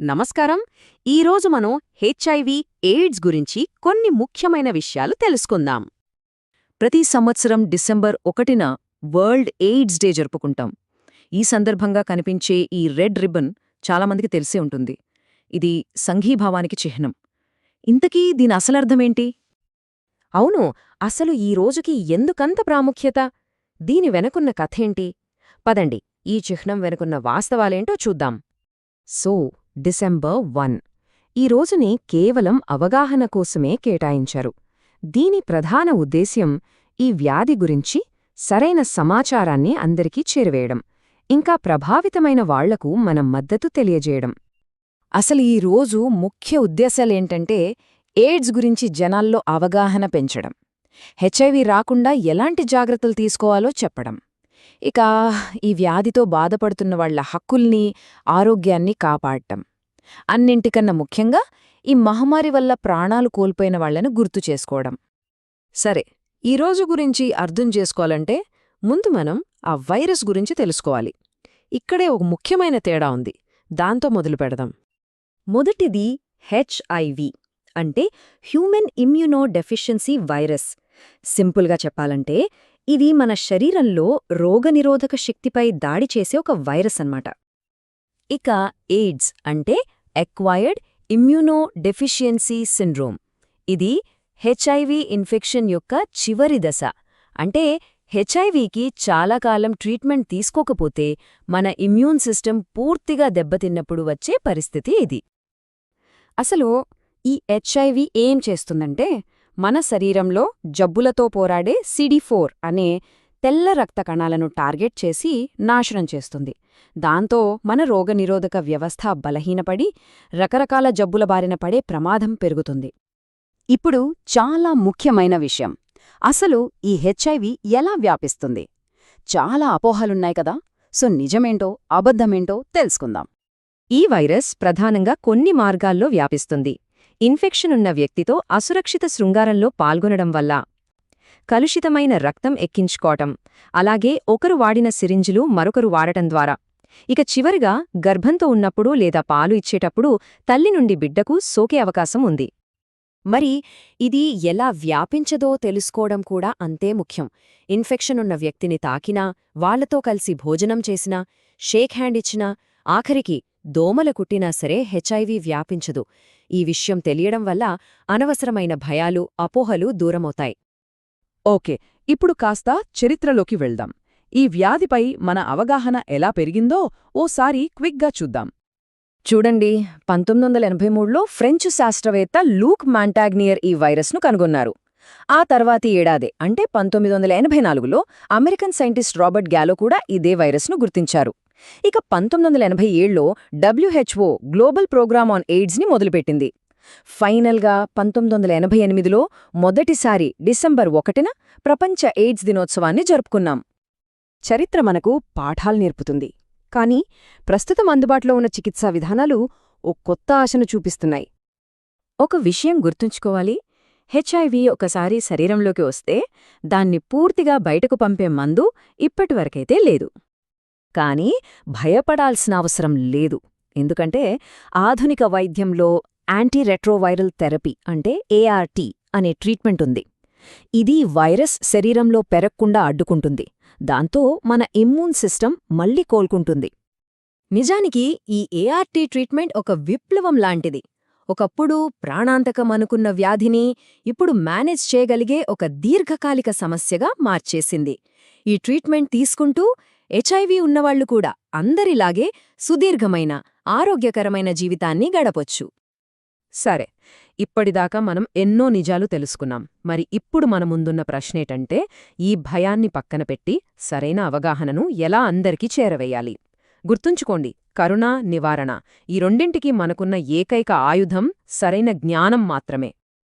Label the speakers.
Speaker 1: నమస్కారం. ఈరోజు మనం హెచ్ఐవి ఎయిడ్స్ గురించి కొన్ని ముఖ్యమైన విషయాలు తెలుసుకుందాం.
Speaker 2: ప్రతి సంవత్సరం డిసెంబర్ ఒకటిన వరల్డ్ ఎయిడ్స్ డే జరుపుకుంటాం. ఈ సందర్భంగా కనిపించే ఈ రెడ్ రిబ్బన్ చాలామందికి తెలిసే ఉంటుంది. ఇది సంఘీభావానికి చిహ్నం. ఇంతకీ దీని అసలర్థమేంటి
Speaker 1: అవును అసలు ఈ రోజుకి ఎందుకంత ప్రాముఖ్యత? దీని వెనకున్న కథేంటి పదండి ఈ చిహ్నం వెనుకున్న వాస్తవాలేంటో చూద్దాం. So December one. ఈ రోజుని కేవలం అవగాహన కోసమే కేటాయించారు. దీని ప్రధాన ఉద్దేశ్యం ఈ వ్యాధి గురించి సరైన సమాచారాన్ని అందరికీ చేరవేయడం ఇంకా ప్రభావితమైన వాళ్ళకు మనం మద్దతు తెలియజేయడం.
Speaker 3: అసలు ఈ రోజు ముఖ్య ఉద్దేశాలేంటంటే ఎయిడ్స్ గురించి జనాల్లో అవగాహన పెంచడం హెచ్ఐవి రాకుండా ఎలాంటి జాగ్రత్తలు తీసుకోవాలో చెప్పడం. ఇక ఈ వ్యాధితో బాధపడుతున్న వాళ్ళ హక్కుల్ని ఆరోగ్యాన్ని కాపాడటం అన్నింటికన్నా ముఖ్యంగా ఈ మహమ్మారి వల్ల ప్రాణాలు కోల్పోయిన వాళ్ళను గుర్తు చేసుకోవడం.
Speaker 2: సరే ఈ రోజు గురించి అర్థం చేసుకోవాలంటే ముందు మనం ఆ వైరస్ గురించి తెలుసుకోవాలి. ఇక్కడే ఒక ముఖ్యమైన తేడా ఉంది. దాంతో మొదలు పెడదాం.
Speaker 1: మొదటిది హెచ్ఐవి అంటే హ్యూమన్ ఇమ్యూనో డెఫిషియన్సీ వైరస్. సింపుల్గా చెప్పాలంటే ఇది మన శరీరంలో రోగనిరోధక శక్తిపై దాడి చేసే ఒక వైరస్ అన్నమాట. ఇక ఎయిడ్స్ అంటే ఎక్వైర్డ్ ఇమ్యూనో డెఫిషియన్సీ సిండ్రోమ్ ఇది హెచ్ఐవి ఇన్ఫెక్షన్ యొక్క చివరి దశ. అంటే హెచ్ఐవికి చాలా కాలం ట్రీట్మెంట్ తీసుకోకపోతే మన ఇమ్యూన్ సిస్టమ్ పూర్తిగా దెబ్బతిన్నప్పుడు వచ్చే పరిస్థితి ఇది. అసలు ఈ హెచ్ఐవి ఏం చేస్తుందంటే మన శరీరంలో జబ్బులతో పోరాడే సిడి అనే తెల్ల రక్త కణాలను టార్గెట్ చేసి నాశనం చేస్తుంది. దాంతో మన రోగనిరోధక వ్యవస్థ బలహీనపడి రకరకాల జబ్బుల బారిన పడే ప్రమాదం పెరుగుతుంది. ఇప్పుడు చాలా ముఖ్యమైన విషయం. అసలు ఈ హెచ్ఐవి ఎలా వ్యాపిస్తుంది? చాలా అపోహలున్నాయి కదా. సో నిజమేంటో అబద్ధమేంటో తెలుసుకుందాం. ఈ వైరస్ ప్రధానంగా కొన్ని మార్గాల్లో వ్యాపిస్తుంది. ఇన్ఫెక్షన్ ఉన్న వ్యక్తితో అసురక్షిత శృంగారంలో పాల్గొనడం వల్ల కలుషితమైన రక్తం ఎక్కించుకోవటం. అలాగే ఒకరు వాడిన సిరింజులు మరొకరు వాడటం ద్వారా. ఇక చివరిగా గర్భంతో ఉన్నప్పుడు లేదా పాలు ఇచ్చేటప్పుడు తల్లి నుండి బిడ్డకు సోకే అవకాశం ఉంది. మరి ఇది ఎలా వ్యాపించదో తెలుసుకోవడం కూడా అంతే ముఖ్యం. ఇన్ఫెక్షన్ ఉన్న వ్యక్తిని తాకినా వాళ్ళతో కలిసి భోజనం చేసినా షేక్ హ్యాండ్ ఇచ్చినా ఆఖరికి దోమల కుట్టినా సరే హెచ్ఐవి వ్యాపించదు. ఈ విషయం తెలియడం వల్ల అనవసరమైన భయాలు అపోహలు దూరమవుతాయి.
Speaker 3: ఓకే ఇప్పుడు కాస్త చరిత్రలోకి వెళ్దాం. ఈ వ్యాధిపై మన అవగాహన ఎలా పెరిగిందో ఓసారి క్విక్గా చూద్దాం.
Speaker 2: చూడండి పంతొమ్మిది వందల ఎనభై మూడులో ఫ్రెంచ్ శాస్త్రవేత్త లూక్ మాంటాగ్నియర్ ఈ వైరస్ను కనుగొన్నారు. ఆ తర్వాతి ఏడాది అంటే పంతొమ్మిది వందల ఎనభై నాలుగులో అమెరికన్ సైంటిస్ట్ రాబర్ట్ గ్యాలో కూడా ఇదే వైరస్ను గుర్తించారు. ఇక పంతొమ్మిది వందల ఎనభై ఏడులో డబ్ల్యూహెచ్ఓ గ్లోబల్ ప్రోగ్రామ్ ఆన్ ఎయిడ్స్ని మొదలుపెట్టింది. ఫైనల్గా పంతొమ్మిది వందల ఎనభై ఎనిమిదిలో మొదటిసారి డిసెంబర్ ఒకటిన ప్రపంచ ఎయిడ్స్ దినోత్సవాన్ని జరుపుకున్నాం.
Speaker 1: చరిత్ర మనకు పాఠాలు నేర్పుతుంది. కానీ ప్రస్తుతం అందుబాటులో ఉన్న చికిత్సా విధానాలు ఓ కొత్త ఆశను చూపిస్తున్నాయి. ఒక విషయం గుర్తుంచుకోవాలి. హెచ్ఐవి ఒకసారి శరీరంలోకి వస్తే దాన్ని పూర్తిగా బయటకు పంపే మందు ఇప్పటివరకైతే లేదు. కానీ భయపడాల్సిన అవసరం లేదు. ఎందుకంటే ఆధునిక వైద్యంలో యాంటీరెట్రోవైరల్ థెరపీ అంటే ఏఆర్టీ అనే ట్రీట్మెంట్ ఉంది. ఇది వైరస్ శరీరంలో పెరక్కుండా అడ్డుకుంటుంది. దాంతో మన ఇమ్యూన్ సిస్టమ్ మళ్ళీ కోలుకుంటుంది. నిజానికి ఈ ఏఆర్టీ ట్రీట్మెంట్ ఒక విప్లవం లాంటిది. ఒకప్పుడు ప్రాణాంతకం అనుకున్న వ్యాధిని ఇప్పుడు మేనేజ్ చేయగలిగే ఒక దీర్ఘకాలిక సమస్యగా మార్చేసింది. ఈ ట్రీట్మెంట్ తీసుకుంటూ హెచ్ఐవి ఉన్నవాళ్ళు కూడా అందరిలాగే సుదీర్ఘమైన ఆరోగ్యకరమైన జీవితాన్ని గడపొచ్చు.
Speaker 2: సరే ఇప్పటిదాకా మనం ఎన్నో నిజాలు తెలుసుకున్నాం. మరి ఇప్పుడు మన ముందున్న ప్రశ్నేటంటే ఈ భయాన్ని పక్కన పెట్టి సరైన అవగాహనను ఎలా అందరికీ చేరవేయాలి? గుర్తుంచుకోండి కరుణ నివారణ ఈ రెండింటికి మనకున్న ఏకైక ఆయుధం సరైన జ్ఞానం మాత్రమే.